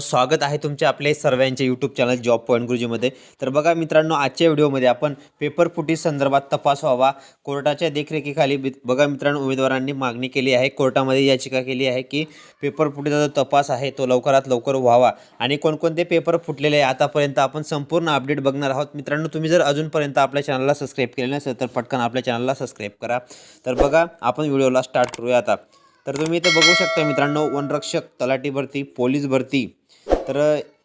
स्वागत आहे तुमच्या आपल्या सर्वांच्या यूट्यूब चॅनल जॉब पॉईंट गुरुजीमध्ये तर बघा मित्रांनो आजच्या व्हिडिओमध्ये आपण पेपर फुटी संदर्भात तपास व्हावा. कोर्टाच्या देखरेखीखाली बघा मित्रांनो उमेदवारांनी मागणी केली आहे. कोर्टामध्ये याचिका केली आहे की पेपर फुटीचा जो तपास आहे तो लवकरात लवकर व्हावा. आणि कोणकोणते पेपर फुटलेले आहे आतापर्यंत आपण संपूर्ण अपडेट बघणार आहोत. मित्रांनो तुम्ही जर अजूनपर्यंत आपल्या चॅनलला सबस्क्राईब केले नसेल तर पटकन आपल्या चॅनलला सबस्क्राईब करा. तर बघा आपण व्हिडिओला स्टार्ट करूया आता. तर तुम्ही इथे बघू शकता मित्रांनो वनरक्षक तलाठी भरती पोलीस भरती. तर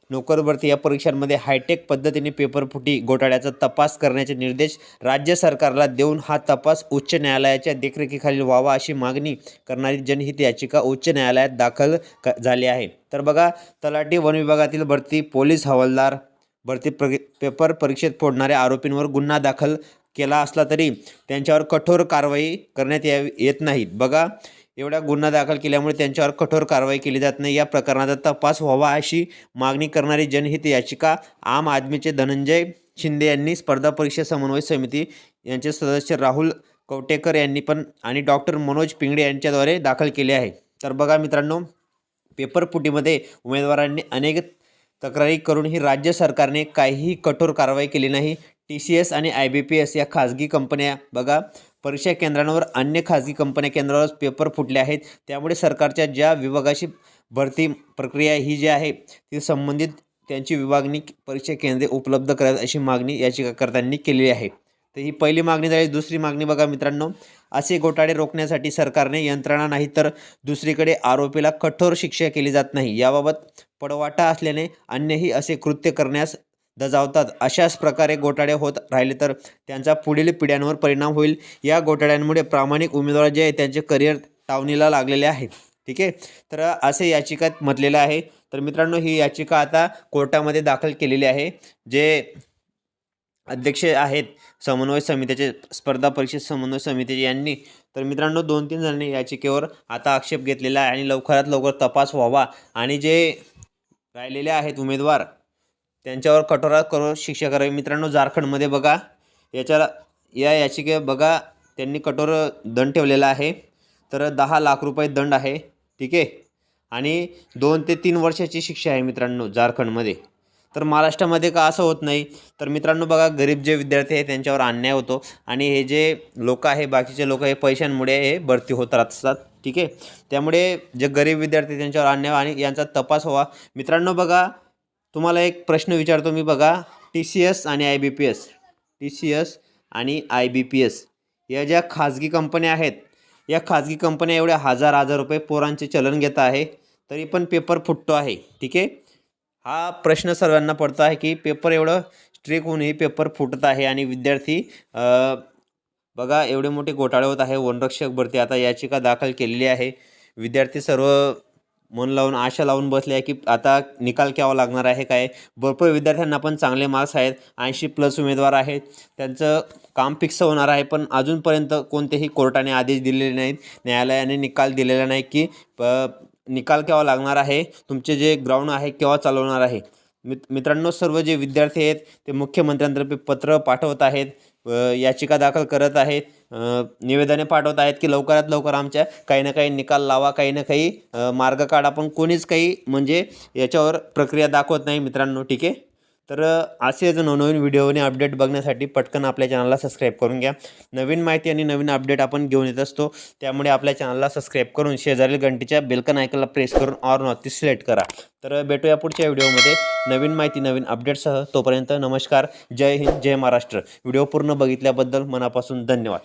नोकरभरती या परीक्षांमध्ये हायटेक पद्धतीने पेपरफुटी घोटाळ्याचा तपास करण्याचे निर्देश राज्य सरकारला देऊन हा तपास उच्च न्यायालयाच्या देखरेखीखाली व्हावा अशी मागणी करणारी जनहित याचिका उच्च न्यायालयात दाखल क झाली आहे. तर बघा तलाठी वन विभागातील भरती पोलीस हवालदार भरती प्र पेपर परीक्षेत फोडणाऱ्या आरोपींवर गुन्हा दाखल केला असला तरी त्यांच्यावर कठोर कारवाई करण्यात यावी येत नाही. बघा एवढा गुन्हा दाखल केल्यामुळे त्यांच्यावर कठोर कारवाई केली जात नाही. या प्रकरणाचा तपास व्हावा अशी मागणी करणारी जनहित याचिका आम आदमीचे धनंजय शिंदे यांनी स्पर्धा परीक्षा समन्वय समिती यांचे सदस्य राहुल कवटेकर यांनी पण आणि डॉक्टर मनोज पिंगडे यांच्याद्वारे दाखल केले आहे. तर बघा मित्रांनो पेपरफुटीमध्ये उमेदवारांनी अनेक तक्रारी करूनही राज्य सरकारने काहीही कठोर कारवाई केली नाही. टी सी एस आणि आय बी पी एस या खाजगी कंपन्या बघा परीक्षा केंद्रांवर अन्य खाजगी कंपन्या केंद्रावर पेपर फुटले आहेत. त्यामुळे सरकारच्या ज्या विभागाशी भरती प्रक्रिया ही जी आहे ती संबंधित त्यांची विभागणी परीक्षा केंद्रे उपलब्ध करावी अशी मागणी याचिकाकर्त्यांनी केलेली आहे. तर ही पहिली मागणी झाली दुसरी मागणी बघा मित्रांनो. असे घोटाळे रोखण्यासाठी सरकारने यंत्रणा नाही तर दुसरीकडे आरोपीला कठोर शिक्षा केली जात नाही. याबाबत पडवाटा असल्याने अन्यही असे कृत्य करण्यास दजावतात. अशाच प्रकारे घोटाळे होत राहिले तर त्यांचा पुढील पिढ्यांवर परिणाम होईल. या घोटाळ्यांमुळे प्रामाणिक उमेदवार जे आहे त्यांचे करिअर टावणीला लागलेले आहे. ठीक आहे? तर असे याचिकात म्हटलेलं आहे. तर मित्रांनो ही याचिका आता कोर्टामध्ये दाखल केलेली आहे. जे अध्यक्ष आहेत समन्वय समितीचे स्पर्धा परीक्षा समन्वय समितीचे यांनी तर मित्रांनो दोन तीन जणांनी याचिकेवर आता आक्षेप घेतलेला आहे आणि लवकरात लवकर तपास व्हावा. आणि जे राहिलेले आहेत उमेदवार त्यांच्यावर कठोरात कठोर शिक्षा करावी. मित्रांनो झारखंडमध्ये बघा याच्याला या याचिके बघा त्यांनी कठोर दंड ठेवलेला आहे. तर दहा लाख रुपये दंड आहे ठीक आहे? आणि दोन ते तीन वर्षाची शिक्षा आहे मित्रांनो झारखंडमध्ये. तर महाराष्ट्रामध्ये का असं होत नाही? तर मित्रांनो बघा गरीब जे विद्यार्थी आहे त्यांच्यावर अन्याय होतो. आणि हे जे लोक आहे बाकीचे लोक हे पैशांमुळे हे भरती होत असतात ठीक आहे? त्यामुळे जे गरीब विद्यार्थी त्यांच्यावर अन्याय आणि यांचा तपास व्हावा. मित्रांनो बघा तुम्हाला एक प्रश्न विचारतो मी बघा. टी सी एस आणि I B P S T C S आणि आय बी पी एस या ज्या खाजगी कंपन्या आहेत या खाजगी कंपन्या एवढ्या हजार हजार रुपये पोरांचे चलन घेत आहे तरी पण पेपर फुटतो आहे. ठीक आहे? हा प्रश्न सर्वांना पडतो आहे की पेपर एवढं स्ट्रिक होऊनही पेपर फुटत आहे आणि विद्यार्थी बघा एवढे मोठे घोटाळे होत आहे वनरक्षक भरती आता याचिका दाखल केलेली आहे. विद्यार्थी सर्व मन लावून आशा लावून बसले आहे की आता निकाल घ्यावा लागणार आहे काय? भरपूर विद्यार्थ्यांना पण चांगले मार्क्स आहेत. ऐंशी प्लस उमेदवार आहेत. त्यांचं काम फिक्स होणार आहे पण अजूनपर्यंत कोणतेही कोर्टाने आदेश दिलेले नाहीत. न्यायालयाने निकाल दिलेला नाही की प निकाल केव्हा लागणार आहे. तुमचे जे ग्राउंड आहे केव्हा चालवणार आहे? मित मित्रांनो सर्व जे विद्यार्थी आहेत ते मुख्यमंत्र्यांतर्फे पत्र पाठवत आहेत याचिका दाखल करत आहेत निवेदने पाठवत आहेत की लवकरात लवकर आमच्या काही ना काही निकाल लावा काही ना काही मार्ग काढा पण कोणीच काही म्हणजे याच्यावर प्रक्रिया दाखवत नाही मित्रांनो ठीक आहे? तर असे असेच नवनवीन व्हिडिओ आणि अपडेट बघण्यासाठी पटकन आपल्या चॅनलला सबस्क्राईब करून घ्या. नवीन माहिती आणि नवीन अपडेट आपण घेऊन येत असतो. त्यामुळे आपल्या चॅनलला सबस्क्राईब करून शेजारील घंटीच्या बेलकन आयकनला प्रेस करून ऑर नॉती सिलेक्ट करा. तर भेटूया पुढच्या व्हिडिओमध्ये नवीन माहिती नवीन अपडेटसह तोपर्यंत नमस्कार. जय हिंद जय महाराष्ट्र. व्हिडिओ पूर्ण बघितल्याबद्दल मनापासून धन्यवाद.